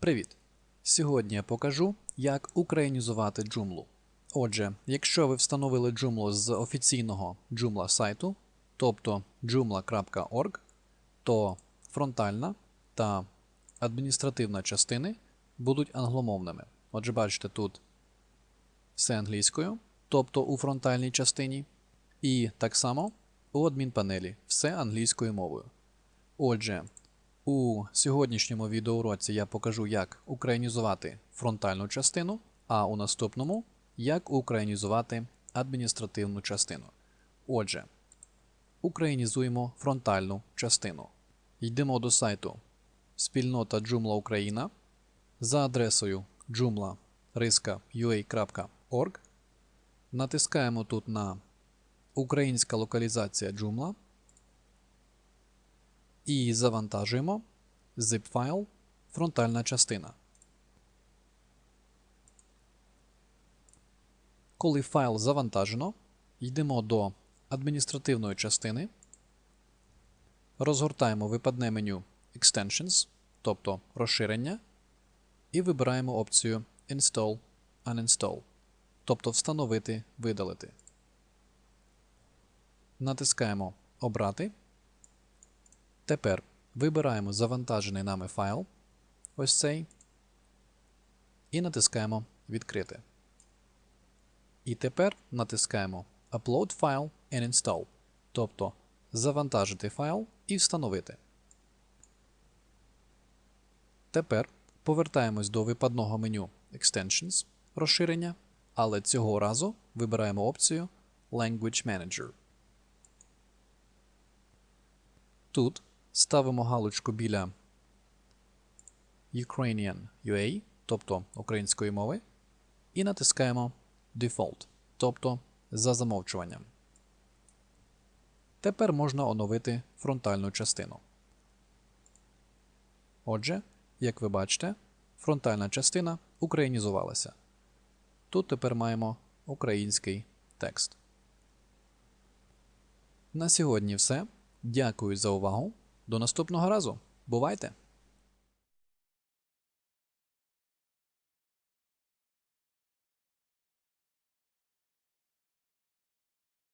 Привіт! Сьогодні я покажу, як українізувати Joomla. Отже, якщо ви встановили Joomla з офіційного Joomla сайту, тобто joomla.org, то фронтальна та адміністративна частини будуть англомовними. Отже, бачите, тут все англійською, тобто у фронтальній частині, і так само у адмінпанелі все англійською мовою. Отже, у сьогоднішньому відеоуроці я покажу, як українізувати фронтальну частину, а у наступному як українізувати адміністративну частину. Отже, українізуємо фронтальну частину. Йдемо до сайту спільнота Joomla Україна за адресою joomla.ua.org. Натискаємо тут на Українська локалізація Joomla і завантажуємо zip файл фронтальна частина. Коли файл завантажено, йдемо до адміністративної частини, розгортаємо випадне меню Extensions, тобто розширення, і вибираємо опцію Install Uninstall, тобто встановити видалити. Натискаємо Обрати. Тепер вибираємо завантажений нами файл, ось цей, і натискаємо Відкрити. І тепер натискаємо Upload File and Install, тобто завантажити файл і встановити. Тепер повертаємось до випадного меню Extensions розширення, але цього разу вибираємо опцію Language Manager. Тут ставимо галочку біля Ukrainian UA, тобто української мови, і натискаємо Default, тобто за замовчуванням. Тепер можна оновити фронтальну частину. Отже, як ви бачите, фронтальна частина українізувалася. Тут тепер маємо український текст. На сьогодні все. Дякую за увагу. До наступного разу. Бувайте!